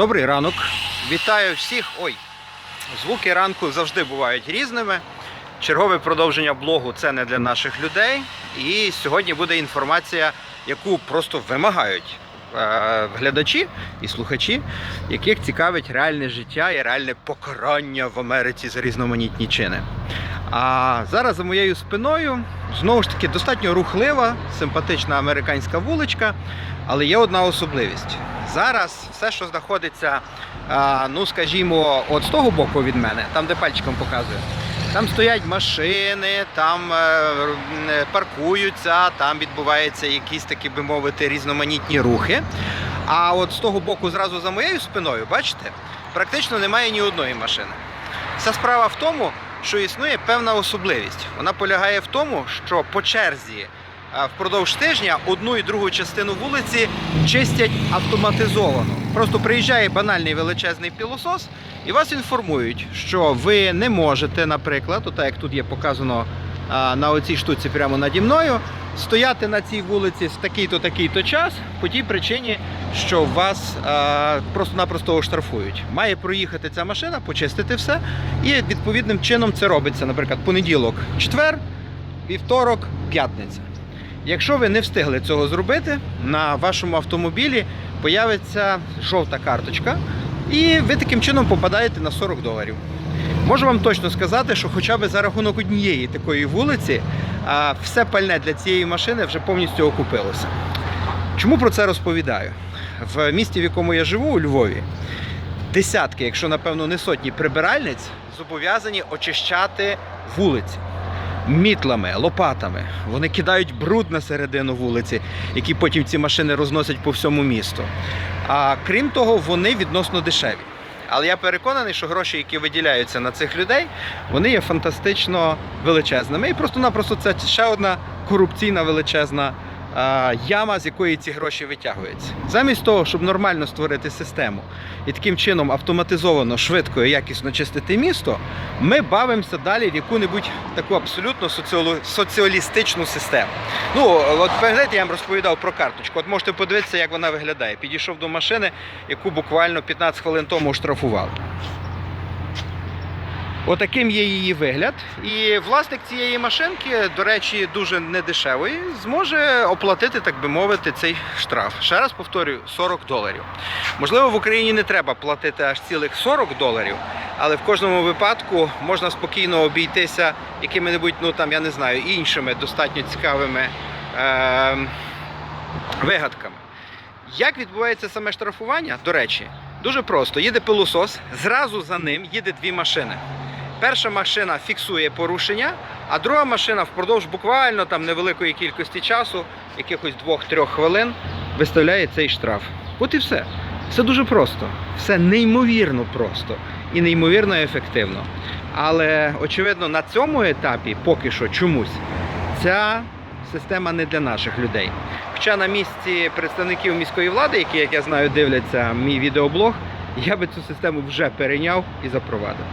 Добрий ранок. Вітаю всіх. Ой, звуки ранку завжди бувають різними. Чергове продовження блогу це не для наших людей. І сьогодні буде інформація, яку просто вимагають е, глядачі і слухачі, яких цікавить реальне життя і реальне покарання в Америці за різноманітні чини. А зараз за моєю спиною знову ж таки достатньо рухлива, симпатична американська вуличка, але є одна особливість. Зараз все, що знаходиться, ну скажімо, от з того боку від мене, там де пальчиком показую, там стоять машини, там е, паркуються, там відбуваються якісь такі, би мовити, різноманітні рухи. А от з того боку, зразу за моєю спиною, бачите, практично немає ні одної машини. Вся справа в тому, що існує певна особливість. Вона полягає в тому, що по черзі впродовж тижня одну і другу частину вулиці чистять автоматизовано. Просто приїжджає банальний величезний пілосос і вас інформують, що ви не можете, наприклад, отак як тут є показано на оцій штуці прямо наді мною, стояти на цій вулиці в такий-то такий-то час по тій причині, що вас а, просто-напросто оштрафують. Має проїхати ця машина, почистити все, і відповідним чином це робиться, наприклад, понеділок, четвер, вівторок, п'ятниця. Якщо ви не встигли цього зробити, на вашому автомобілі появиться жовта карточка, і ви таким чином попадаєте на 40 доларів. Можу вам точно сказати, що хоча б за рахунок однієї такої вулиці все пальне для цієї машини вже повністю окупилося. Чому про це розповідаю? В місті, в якому я живу, у Львові, десятки, якщо напевно не сотні прибиральниць, зобов'язані очищати вулиці мітлами, лопатами. Вони кидають бруд на середину вулиці, який потім ці машини розносять по всьому місту. А крім того, вони відносно дешеві. Але я переконаний, що гроші, які виділяються на цих людей, вони є фантастично величезними. І просто-напросто це ще одна корупційна величезна яма, з якої ці гроші витягуються. Замість того, щоб нормально створити систему і таким чином автоматизовано, швидко і якісно чистити місто, ми бавимося далі в яку-небудь таку абсолютно соціалістичну систему. Ну, от пам'ятаєте, я вам розповідав про карточку. От можете подивитися, як вона виглядає. Підійшов до машини, яку буквально 15 хвилин тому штрафували. Отаким є її вигляд. І власник цієї машинки, до речі, дуже недешевий, зможе оплатити, так би мовити, цей штраф. Ще раз повторюю, 40 доларів. Можливо, в Україні не треба платити аж цілих 40 доларів, але в кожному випадку можна спокійно обійтися якими-небудь, ну там, я не знаю, іншими достатньо цікавими е- вигадками. Як відбувається саме штрафування? До речі, дуже просто. Їде пилосос, зразу за ним їде дві машини. Перша машина фіксує порушення, а друга машина впродовж буквально там невеликої кількості часу, якихось 2-3 хвилин, виставляє цей штраф. От і все. Все дуже просто, все неймовірно просто і неймовірно ефективно. Але очевидно, на цьому етапі поки що чомусь ця система не для наших людей. Хоча на місці представників міської влади, які, як я знаю, дивляться мій відеоблог, я би цю систему вже перейняв і запровадив.